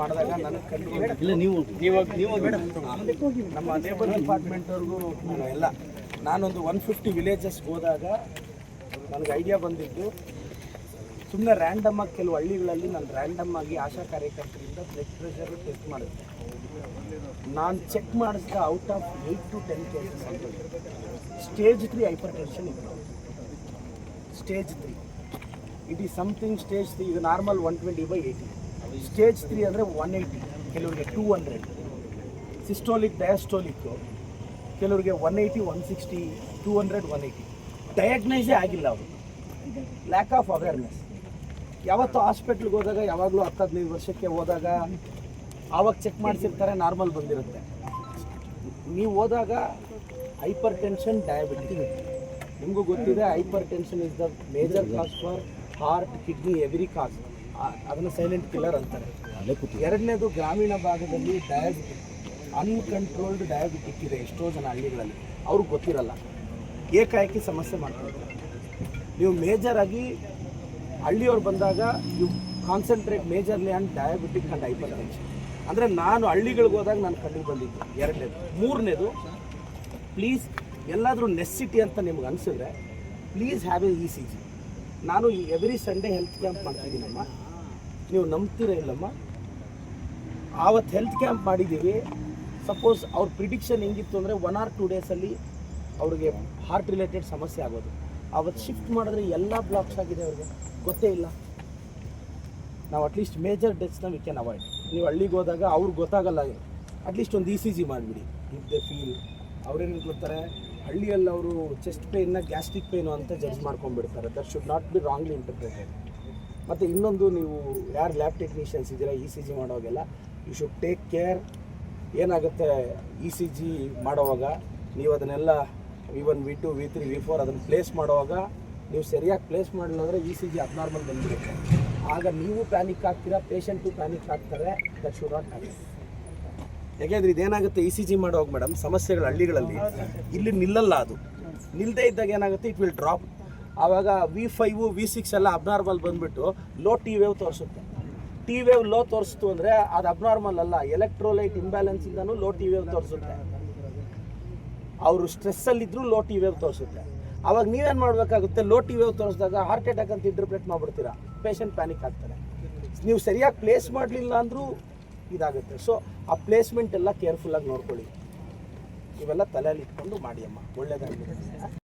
ಮಾಡಿದಾಗ ನನಗೆ ನೀವು ನಮ್ಮ ಲೇಬರ್ ಡಿಪಾರ್ಟ್ಮೆಂಟ್ವರೆಗೂ ಎಲ್ಲ. ನಾನೊಂದು ಒನ್ ಫಿಫ್ಟಿ ವಿಲೇಜಸ್ ಹೋದಾಗ ನನಗೆ ಐಡಿಯಾ ಬಂದಿದ್ದು ಸುಮ್ಮನೆ ರ್ಯಾಂಡಮ್ ಆಗಿ ಕೆಲವು ಹಳ್ಳಿಗಳಲ್ಲಿ ನಾನು ರ್ಯಾಂಡಮ್ ಆಗಿ ಆಶಾ ಕಾರ್ಯಕರ್ತರಿಂದ ಬ್ಲಡ್ ಪ್ರೆಷರ್ ಟೆಸ್ಟ್ ಮಾಡಿದ್ದೆ. ನಾನು ಚೆಕ್ ಮಾಡಿಸಿದ out of eight to ten cases stage three hyper tension ಇತ್ತು stage three it is something stage three ಇದು normal one twenty by eighty stage three ಅಂದರೆ ಒನ್ ಏಯ್ಟಿ ಕೆಲವರಿಗೆ two hundred systolic diastolic ಕೆಲವರಿಗೆ one eighty one sixty two hundred one eighty ಡಯಾಗ್ನೈಸೇ ಆಗಿಲ್ಲ ಅವರು. Lack of awareness ಯಾವತ್ತು ಹಾಸ್ಪಿಟ್ಲ್ಗೆ ಹೋದಾಗ, ಯಾವಾಗಲೂ ಹತ್ತು ಹದಿನೈದು ವರ್ಷಕ್ಕೆ ಹೋದಾಗ, ಆವಾಗ ಚೆಕ್ ಮಾಡಿಸಿರ್ತಾರೆ ನಾರ್ಮಲ್ ಬಂದಿರುತ್ತೆ. ನೀವು ಹೋದಾಗ ಹೈಪರ್ ಟೆನ್ಷನ್ ಡಯಾಬಿಟಿಸ್ ನಿಮಗೂ ಗೊತ್ತಿದೆ hyper tension is the major cause for heart kidney every cause ಅದನ್ನು ಸೈಲೆಂಟ್ ಕಿಲ್ಲರ್ ಅಂತಾರೆ. ಎರಡನೇದು ಗ್ರಾಮೀಣ ಭಾಗದಲ್ಲಿ ಡಯಾಬಿಟಿಕ್ ಅನ್ಕಂಟ್ರೋಲ್ಡ್ ಡಯಾಬಿಟಿಕ್ ಇದೆ ಎಷ್ಟೋ ಜನ ಹಳ್ಳಿಗಳಲ್ಲಿ. ಅವ್ರಿಗೆ ಗೊತ್ತಿರಲ್ಲ. ಏಕಾಏಕಿ ಸಮಸ್ಯೆ ಮಾಡ್ಕೊಳ್ತಾರೆ ನೀವು ಮೇಜರ್ ಆಗಿ ಹಳ್ಳಿಯವ್ರು ಬಂದಾಗ you concentrate majorly and diabetic and hyper tension ಅಂದರೆ ನಾನು ಹಳ್ಳಿಗಳಿಗೆ ಹೋದಾಗ ನಾನು ಕಣ್ಣಿಗೆ ಬಂದಿದ್ದು ಎರಡನೇದು. ಮೂರನೇದು ಪ್ಲೀಸ್ ಎಲ್ಲಾದರೂ ನೆಸ್ಸಿಟಿ ಅಂತ ನಿಮ್ಗೆ ಅನಿಸಿದ್ರೆ please have a E C G ನಾನು ಎವ್ರಿ ಸಂಡೇ ಹೆಲ್ತ್ ಕ್ಯಾಂಪ್ ಮಾಡ್ತಿದ್ದೀನಮ್ಮ ನೀವು ನಂಬ್ತೀರ ಇಲ್ಲಮ್ಮ? ಆವತ್ತು ಹೆಲ್ತ್ ಕ್ಯಾಂಪ್ ಮಾಡಿದ್ದೀವಿ. ಸಪೋಸ್ ಅವ್ರ ಪ್ರಿಡಿಕ್ಷನ್ ಹೆಂಗಿತ್ತು ಅಂದರೆ ಒನ್ ಆರ್ ಟೂ ಡೇಸಲ್ಲಿ ಅವ್ರಿಗೆ ಹಾರ್ಟ್ ರಿಲೇಟೆಡ್ ಸಮಸ್ಯೆ ಆಗೋದು. ಆವತ್ತು ಶಿಫ್ಟ್ ಮಾಡಿದ್ರೆ ಎಲ್ಲ ಬ್ಲಾಕ್ಸ್ ಆಗಿದೆ ಅವ್ರಿಗೆ. ಗೊತ್ತೇ ಇಲ್ಲ. ನಾವು ಅಟ್ಲೀಸ್ಟ್ ಮೇಜರ್ ಡೆತ್ಸ್ನ ವಿ ಕ್ಯಾನ್ ಅವಾಯ್ಡ್ ನೀವು ಹಳ್ಳಿಗೆ ಹೋದಾಗ ಅವ್ರಿಗೆ ಗೊತ್ತಾಗಲ್ಲ. ಅಟ್ಲೀಸ್ಟ್ ಒಂದು ಇ ಸಿ ಜಿ ಮಾಡಿಬಿಡಿ. ಇಫ್ ದೆ ಫೀಲ್ ಅವ್ರೇನು ಗೊತ್ತಾರೆ? ಹಳ್ಳಿಯಲ್ಲಿ ಅವರು ಚೆಸ್ಟ್ ಪೇಯ್ನ ಗ್ಯಾಸ್ಟ್ರಿಕ್ ಪೇಯ್ನು ಅಂತ judge ಮಾಡ್ಕೊಂಡ್ಬಿಡ್ತಾರೆ. That should not be wrongly interpreted ಮತ್ತು ಇನ್ನೊಂದು ನೀವು ಯಾರು ಲ್ಯಾಬ್ ಟೆಕ್ನಿಷಿಯನ್ಸ್ ಇದ್ದೀರಾ ಇ ಸಿ ಜಿ ಮಾಡೋವಾಗೆಲ್ಲ ಯು ಶುಡ್ ಟೇಕ್ ಕೇರ್ ಏನಾಗುತ್ತೆ ಇ ಸಿ ಜಿ ಮಾಡೋವಾಗ, ನೀವು ಅದನ್ನೆಲ್ಲ V one V two V three V four ಅದನ್ನು ಪ್ಲೇಸ್ ಮಾಡುವಾಗ, ನೀವು ಸರಿಯಾಗಿ ಪ್ಲೇಸ್ ಮಾಡಲಿಲ್ಲ ಅಂದರೆ ಇ ಸಿ ಜಿ ಅಬ್ನಾರ್ಮಲ್ ಬಂದಿರುತ್ತೆ ಆಗ ನೀವು ಪ್ಯಾನಿಕ್ ಆಗ್ತೀರಾ ಪೇಷಂಟು ಪ್ಯಾನಿಕ್ ಆಗ್ತಾರೆ ದಟ್ ಶುಡ್ ನಾಟ್ ಹ್ಯಾಪನ್ ಯಾಕೆಂದ್ರೆ ಇದೇನಾಗುತ್ತೆ ಇ ಸಿ ಜಿ ಮಾಡೋವಾಗ ಮೇಡಮ್ ಸಮಸ್ಯೆಗಳು ಹಳ್ಳಿಗಳಲ್ಲಿ, ಇಲ್ಲಿ ನಿಲ್ಲಲ್ಲ ಅದು. ನಿಲ್ಲದೆ ಇದ್ದಾಗ ಏನಾಗುತ್ತೆ ಇಟ್ ವಿಲ್ ಡ್ರಾಪ್ ಆವಾಗ ವಿ ಫೈವು ವಿ ಸಿಕ್ಸ್ ಎಲ್ಲ ಅಬ್ನಾರ್ಮಲ್ ಬಂದ್ಬಿಟ್ಟು ಲೋ ಟಿ ವೇವ್ ತೋರಿಸುತ್ತೆ. ಟಿ ವೇವ್ ಲೋ ತೋರಿಸ್ತು ಅಂದರೆ ಅದು ಅಬ್ನಾರ್ಮಲ್ ಅಲ್ಲ ಎಲೆಕ್ಟ್ರೋಲೈಟ್ ಇಂಬ್ಯಾಲೆನ್ಸಿಂದನೂ ಲೋ ಟಿ ವೇವ್ ತೋರಿಸುತ್ತೆ. ಅವರು ಸ್ಟ್ರೆಸ್ಸಲ್ಲಿದ್ದರೂ ಲೋ ಟಿ ವೇವ್ ತೋರಿಸುತ್ತೆ. ಅವಾಗ ನೀವೇನು ಮಾಡಬೇಕಾಗುತ್ತೆ ಲೋ ಟಿ ವೇವ್ ತೋರಿಸಿದಾಗ ಹಾರ್ಟ್ ಅಟ್ಯಾಕ್ ಅಂತ ಇಂಟರ್ಪ್ರೇಟ್ ಮಾಡ್ಬಿಡ್ತೀರಾ ಪೇಷಂಟ್ ಪ್ಯಾನಿಕ್ ಆಗ್ತಾರೆ. ನೀವು ಸರಿಯಾಗಿ ಪ್ಲೇಸ್ ಮಾಡಲಿಲ್ಲ ಅಂದರೂ ಇದಾಗುತ್ತೆ. ಸೊ ಆ ಪ್ಲೇಸ್ಮೆಂಟ್ ಎಲ್ಲ ಕೇರ್ಫುಲ್ಲಾಗಿ ನೋಡ್ಕೊಳ್ಳಿ. ಇವೆಲ್ಲ ತಲೆಯಲ್ಲಿ ಇಟ್ಕೊಂಡು ಮಾಡಿ ಅಮ್ಮ, ಒಳ್ಳೇದಾಗಲಿ.